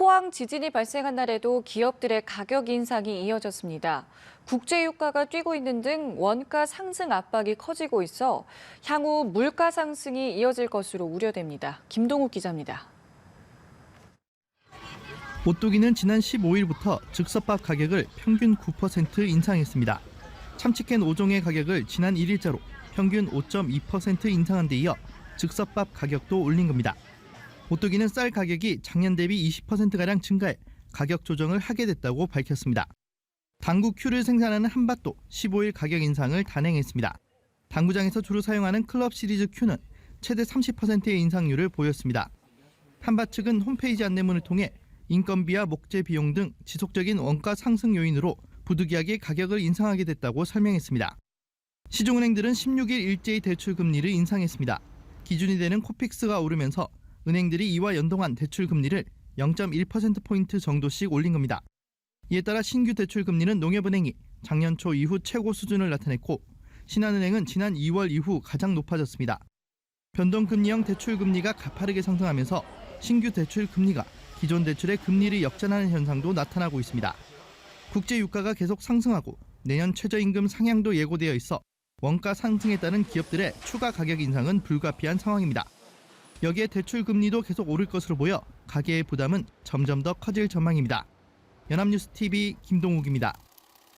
포항 지진이 발생한 날에도 기업들의 가격 인상이 이어졌습니다. 국제 유가가 뛰고 있는 등 원가 상승 압박이 커지고 있어 향후 물가 상승이 이어질 것으로 우려됩니다. 김동욱 기자입니다. 오뚜기는 지난 15일부터 즉석밥 가격을 평균 9% 인상했습니다. 참치캔 5종의 가격을 지난 1일자로 평균 5.2% 인상한 데 이어 즉석밥 가격도 올린 겁니다. 오뚜기는 쌀 가격이 작년 대비 20%가량 증가해 가격 조정을 하게 됐다고 밝혔습니다. 당구 큐를 생산하는 한밭도 15일 가격 인상을 단행했습니다. 당구장에서 주로 사용하는 클럽 시리즈 큐는 최대 30%의 인상률을 보였습니다. 한밭 측은 홈페이지 안내문을 통해 인건비와 목재 비용 등 지속적인 원가 상승 요인으로 부득이하게 가격을 인상하게 됐다고 설명했습니다. 시중은행들은 16일 일제히 대출 금리를 인상했습니다. 기준이 되는 코픽스가 오르면서 은행들이 이와 연동한 대출 금리를 0.1%포인트 정도씩 올린 겁니다. 이에 따라 신규 대출 금리는 농협은행이 작년 초 이후 최고 수준을 나타냈고 신한은행은 지난 2월 이후 가장 높아졌습니다. 변동금리형 대출 금리가 가파르게 상승하면서 신규 대출 금리가 기존 대출의 금리를 역전하는 현상도 나타나고 있습니다. 국제 유가가 계속 상승하고 내년 최저임금 상향도 예고되어 있어 원가 상승에 따른 기업들의 추가 가격 인상은 불가피한 상황입니다. 여기에 대출 금리도 계속 오를 것으로 보여 가계의 부담은 점점 더 커질 전망입니다. 연합뉴스 TV 김동욱입니다.